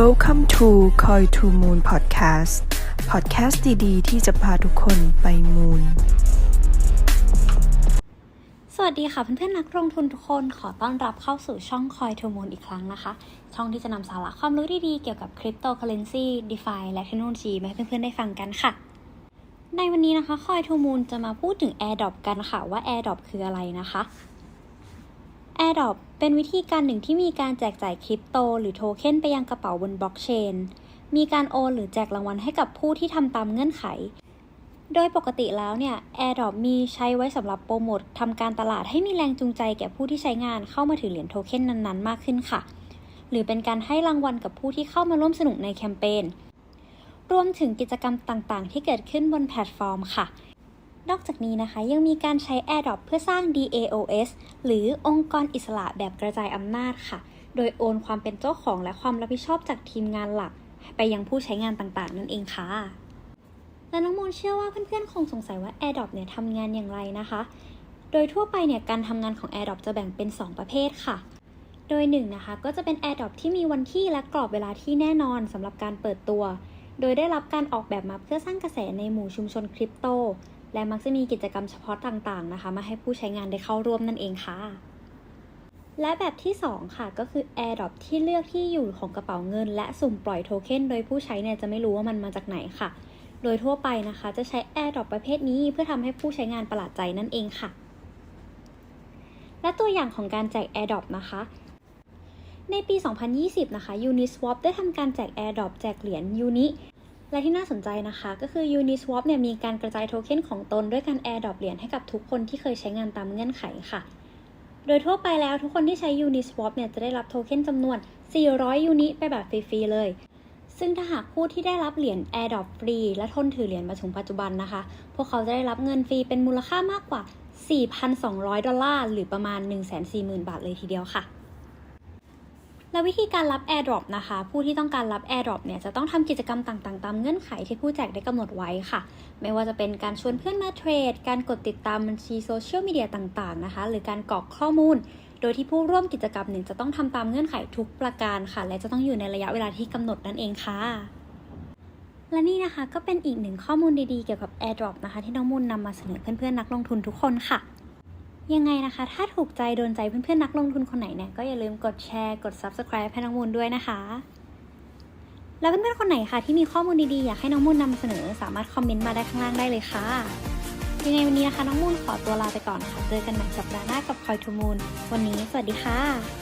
Welcome to Koi to Moon Podcast Podcast ดีๆ ที่จะพาทุกคนไปมูนสวัสดีค่ะเพื่อนๆนักลงทุนทุกคนขอต้อนรับเข้าสู่ช่องคอยทูมูลอีกครั้งนะคะ ช่องที่จะนำสาระความรู้ดีๆ เกี่ยวกับคริปโตเคอเรนซีดีฟาและเทคโนโลยีมาให้เพื่อนๆได้ฟังกันค่ะ ในวันนี้นะคะคอยทูมูลจะมาพูดถึง AirDrop กันค่ะว่า AirDrop คืออะไรนะคะ AirDrop เป็นวิธีการหนึ่งที่มีการแจกจ่ายคริปโต หรือโทเค็นไปยังกระเป๋าบนบล็อกเชน มีการโอนหรือแจกรางวัลให้กับผู้ที่ทำตามเงื่อนไข โดยปกติแล้วเนี่ย AirDrop มีใช้ไว้สำหรับโปรโมททำการตลาดให้มีแรงจูงใจแก่ผู้ที่ใช้งานเข้ามาถือเหรียญโทเค็นนั้นๆ มากขึ้นค่ะ หรือเป็นการให้รางวัลกับผู้ที่เข้ามาร่วมสนุกในแคมเปญ รวมถึงกิจกรรมต่างๆ ที่เกิดขึ้นบนแพลตฟอร์มค่ะ นอกจากนี้นะคะยังมีการใช้ AirDrop เพื่อสร้าง DAOS หรือองค์กรอิสระแบบกระจายอำนาจค่ะ โดยโอนความเป็นเจ้าของและความรับผิดชอบจากทีมงานหลัก ไปยังผู้ใช้งานต่างๆ นั่นเองค่ะ และน้องมูลเชื่อว่าเพื่อนๆ คงสงสัยว่า AirDrop เนี่ยทำงานอย่างไรนะคะ โดยทั่วไปเนี่ยการทำงานของ AirDrop จะแบ่งเป็น 2 ประเภทค่ะ โดย1นะคะก็จะเป็น AirDrop ที่มีวันที่และกรอบเวลาที่แน่นอนสำหรับการเปิดตัว โดยได้รับการออกแบบมาเพื่อสร้างกระแสในหมู่ชุมชนคริปโต และมักจะมีกิจกรรมเฉพาะต่างๆนะคะ มาให้ผู้ใช้งานได้เข้าร่วมนั่นเองค่ะ และแบบที่ 2 ค่ะก็คือ AirDrop ที่เลือกที่อยู่ของกระเป๋าเงิน และสุ่มปล่อยโทเค็นโดยผู้ใช้เนี่ยจะไม่รู้ว่ามันมาจากไหนค่ะ โดยทั่วไปนะคะ จะใช้ AirDrop ประเภทนี้เพื่อทำให้ผู้ใช้งานประหลาดใจนั่นเองค่ะ และตัวอย่างของการแจก AirDrop นะคะในปี 2020 นะคะ Uniswap ได้ทำการแจก AirDrop แจกเหรียญ Uni และที่น่าสนใจนะคะ ก็คือ Uniswap เนี่ยมีการกระจายโทเค็นของตนด้วยการ AirDrop เหรียญให้กับทุกคนที่เคยใช้งานตามเงื่อนไขค่ะ โดยทั่วไปแล้วทุกคนที่ใช้ Uniswap เนี่ยจะได้รับโทเค็นจำนวน 400 Uni ไปแบบฟรีๆเลย ซึ่งถ้าหากผู้ที่ได้รับเหรียญ AirDrop ฟรี และทนถือเหรียญมาถึงปัจจุบันนะคะ พวกเขาจะได้รับเงินฟรีเป็นมูลค่ามากกว่า 4,200 ดอลลาร์ หรือประมาณ 140,000 บาทเลยทีเดียวค่ะ และวิธีการรับ AirDrop นะคะ ผู้ที่ต้องการรับ AirDrop เนี่ยจะต้องทำกิจกรรมต่างๆ ตามเงื่อนไขที่ผู้แจกได้กำหนดไว้ค่ะ ไม่ว่าจะเป็นการชวนเพื่อนมาเทรด การกดติดตามบัญชีโซเชียลมีเดียต่างๆนะคะ หรือการกรอกข้อมูล โดยที่ผู้ร่วมกิจกรรมหนึ่งจะต้องทำตามเงื่อนไขทุกประการค่ะ และจะต้องอยู่ในระยะเวลาที่กำหนดนั่นเองค่ะและนี่นะคะก็เป็นอีกหนึ่งข้อมูลดีๆเกี่ยวกับ AirDrop นะคะ ที่น้องมูลนำมาเสนอเพื่อนๆนักลงทุนทุกคนค่ะ ยังไงนะคะ ถ้าถูกใจโดนใจเพื่อนๆนักลงทุนคนไหนเนี่ย ก็อย่าลืมกดแชร์ กด Subscribe ให้น้องมูลด้วยนะคะ แล้วเพื่อนๆคนไหนคะที่มีข้อมูลดีๆ อยากให้น้องมูลนำเสนอ สามารถคอมเมนต์มาได้ข้างล่างได้เลยค่ะ ยังไงวันนี้นะคะ น้องมูลขอตัวลาไปก่อนค่ะ เจอกันใหม่สัปดาห์หน้ากับคอยทูมูล วันนี้สวัสดีค่ะ